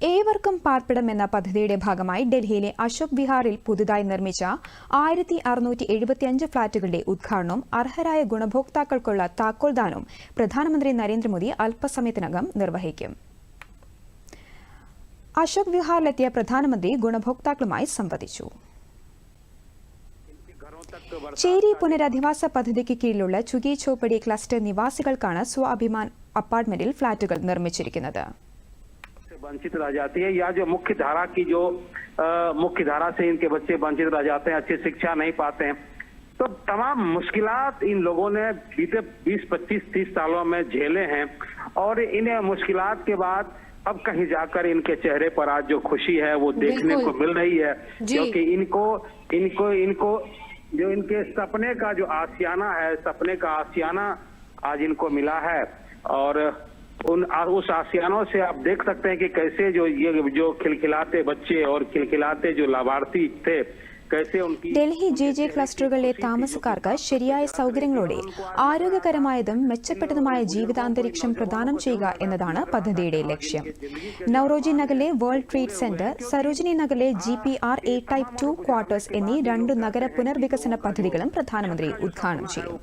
ഏവർക്കും പാർപ്പിടം എന്ന പദ്ധതിയുടെ ഭാഗമായി ഡൽഹിയിലെ അശോക് വിഹാറിൽ പുതുതായി നിർമ്മിച്ച ആയിരത്തി അറുന്നൂറ്റി എഴുപത്തിയഞ്ച് ഫ്ളാറ്റുകളുടെ ഉദ്ഘാടനവും അർഹരായ ഗുണഭോക്താക്കൾക്കുള്ള താക്കോൽദാനവും പ്രധാനമന്ത്രി നരേന്ദ്രമോദി അല്പസമയത്തിനകം നിർവഹിക്കും. അശോക് വിഹാറിലെത്തിയ പ്രധാനമന്ത്രി ഗുണഭോക്താക്കളുമായി സംവദിച്ചു. ചേരി പുനരധിവാസ പദ്ധതിക്ക് കീഴിലുള്ള ചുഗി ചോപ്പടി ക്ലസ്റ്റർ നിവാസികൾക്കാണ് സ്വാഭിമാൻ അപ്പാർട്ട്മെന്റിൽ ഫ്ളാറ്റുകൾ നിർമ്മിച്ചിരിക്കുന്നത്. वंचित रह जाती है। या जो मुख्य धारा की जो मुख्य धारा से इनके बच्चे वंचित रह जाते हैं अच्छी शिक्षा नहीं पाते हैं। तो तमाम मुश्किलात इन लोगों ने बीते 20, 25, 30 सालों में झेले हैं। और इन मुश्किलात के बाद अब कहीं जाकर इनके चेहरे पर आज जो खुशी है वो देखने को मिल रही है। क्योंकि इनको इनको इनको जो इनके सपने का जो आसियाना है सपने का आसियाना आज इनको मिला है। और उन उस आसियानों से आप देख सकते हैं कि कैसे जो ये जो खिलखिलाते बच्चे और खिलखिलाते जो लाभार्थी थे कैसे उनकी ഡൽഹി ജെ ജെ ക്ലസ്റ്ററുകളിലെ താമസക്കാർക്ക് ശരിയായ സൗകര്യങ്ങളോടെ ആരോഗ്യകരമായതും മെച്ചപ്പെട്ടതുമായ ജീവിതാന്തരീക്ഷം പ്രദാനം ചെയ്യുക എന്നതാണ് പദ്ധതിയുടെ ലക്ഷ്യം നൌറോജി നഗറിലെ വേൾഡ് ട്രേഡ് സെന്റർ സരോജിനി നഗറിലെ G P R A type two quarters എന്നീ രണ്ട് നഗര പുനർവികസന പദ്ധതികളും പ്രധാനമന്ത്രി ഉദ്ഘാടനം ചെയ്യും